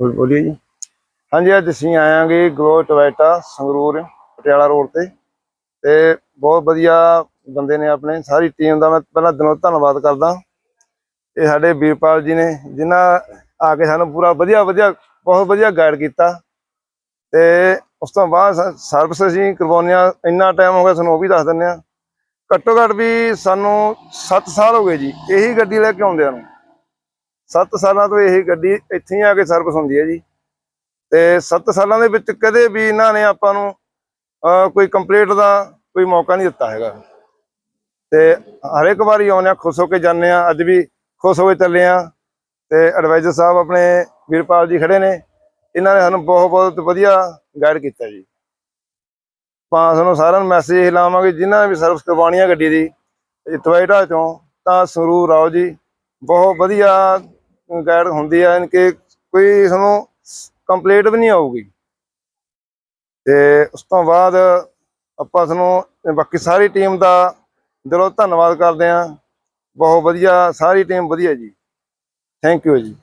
ਬੋਲ- ਬੋਲੀਏ ਜੀ। ਹਾਂਜੀ, ਅੱਜ ਅਸੀਂ ਆਇਆਂਗੇ Glow Toyota Sangrur, Patiala road ਤੇ। ਤੇ ਬਹੁਤ ਵਧੀਆ ਬੰਦੇ ਨੇ ਆਪਣੇ, ਸਾਰੀ ਟੀਮ ਦਾ ਮੈਂ ਪਹਿਲਾਂ ਦਿਨੋਂ ਧੰਨਵਾਦ ਕਰਦਾ। ਇਹ ਸਾਡੇ ਵੀਰਪਾਲ ਜੀ ਨੇ, ਜਿਨ੍ਹਾਂ ਆ ਕੇ ਸਾਨੂੰ ਪੂਰਾ ਵਧੀਆ ਵਧੀਆ, ਬਹੁਤ ਵਧੀਆ ਗਾਈਡ ਕੀਤਾ। ਤੇ ਉਸ ਤੋਂ ਬਾਅਦ ਸਰਵਿਸ ਅਸੀਂ ਕਰਵਾਉਂਦੇ ਕਰਵਾਉਣੀਆਂ ਇੰਨਾ ਟਾਈਮ ਹੋ ਗਿਆ ਸਾਨੂੰ, ਉਹ ਵੀ ਦੱਸ ਦਿੰਦੇ ਆ ਘੱਟੋ ਘੱਟ ਵੀ ਸਾਨੂੰ 7 ਸਾਲ ਹੋ ਗਏ ਜੀ, ਇਹੀ ਗੱਡੀ ਲੈ ਕੇ ਆਉਂਦਿਆਂ ਨੂੰ। 7 ਸਾਲਾਂ ਤੋਂ ਇਹ ਗੱਡੀ ਇੱਥੇ ਹੀ ਆ ਕੇ ਸਰਵਿਸ ਹੁੰਦੀ ਹੈ ਜੀ। ਤੇ 7 ਸਾਲਾਂ ਦੇ ਵਿੱਚ ਕਦੇ ਵੀ ਇਹਨਾਂ ਨੇ ਆਪਾਂ ਨੂੰ ਕੋਈ ਕੰਪਲੀਟ ਦਾ ਕੋਈ ਮੌਕਾ ਨਹੀਂ ਦਿੱਤਾ ਹੈਗਾ। ਤੇ ਹਰ ਇੱਕ ਵਾਰੀ ਆਉਂਦੇ ਆ ਖੁਸ਼ ਹੋ ਕੇ ਜਾਂਦੇ ਆ ਅੱਜ ਵੀ ਖੁਸ਼ ਹੋ ਕੇ ਚੱਲੇ ਆ ਤੇ ਐਡਵਾਈਜ਼ਰ ਸਾਹਿਬ ਆਪਣੇ ਵੀਰਪਾਲ ਜੀ ਖੜੇ ਨੇ। ਇਹਨਾਂ ਨੇ ਸਾਨੂੰ ਬਹੁਤ ਬਹੁਤ ਵਧੀਆ ਗਾਈਡ ਕੀਤਾ ਜੀ। ਆਪਾਂ ਸਾਨੂੰ ਸਾਰਿਆਂ ਨੂੰ ਮੈਸੇਜ ਲਾਵਾਂਗੇ, ਜਿਨ੍ਹਾਂ ਨੇ ਵੀ ਸਰਵਿਸ ਕਰਵਾਉਣੀ ਆ ਗੱਡੀ ਦੀ ਟੋਇਟਾ ਚੋਂ, ਤਾਂ ਸੰਗਰੂਰ ਆਓ ਜੀ। ਬਹੁਤ ਵਧੀਆ ਗਾਈਡ ਹੁੰਦੀ ਹੈ ਯਾਨੀ ਕਿ ਕੋਈ ਤੁਹਾਨੂੰ ਕੰਪਲੀਟ ਵੀ ਨਹੀਂ ਆਊਗੀ। ਤੇ ਉਸ ਤੋਂ ਬਾਅਦ ਆਪਾਂ ਤੁਹਾਨੂੰ, ਬਾਕੀ ਸਾਰੀ ਟੀਮ ਦਾ ਦਿਲੋਂ ਧੰਨਵਾਦ ਕਰਦੇ ਹਾਂ। ਬਹੁਤ ਵਧੀਆ, ਸਾਰੀ ਟੀਮ ਵਧੀਆ ਜੀ। ਥੈਂਕ ਯੂ ਜੀ।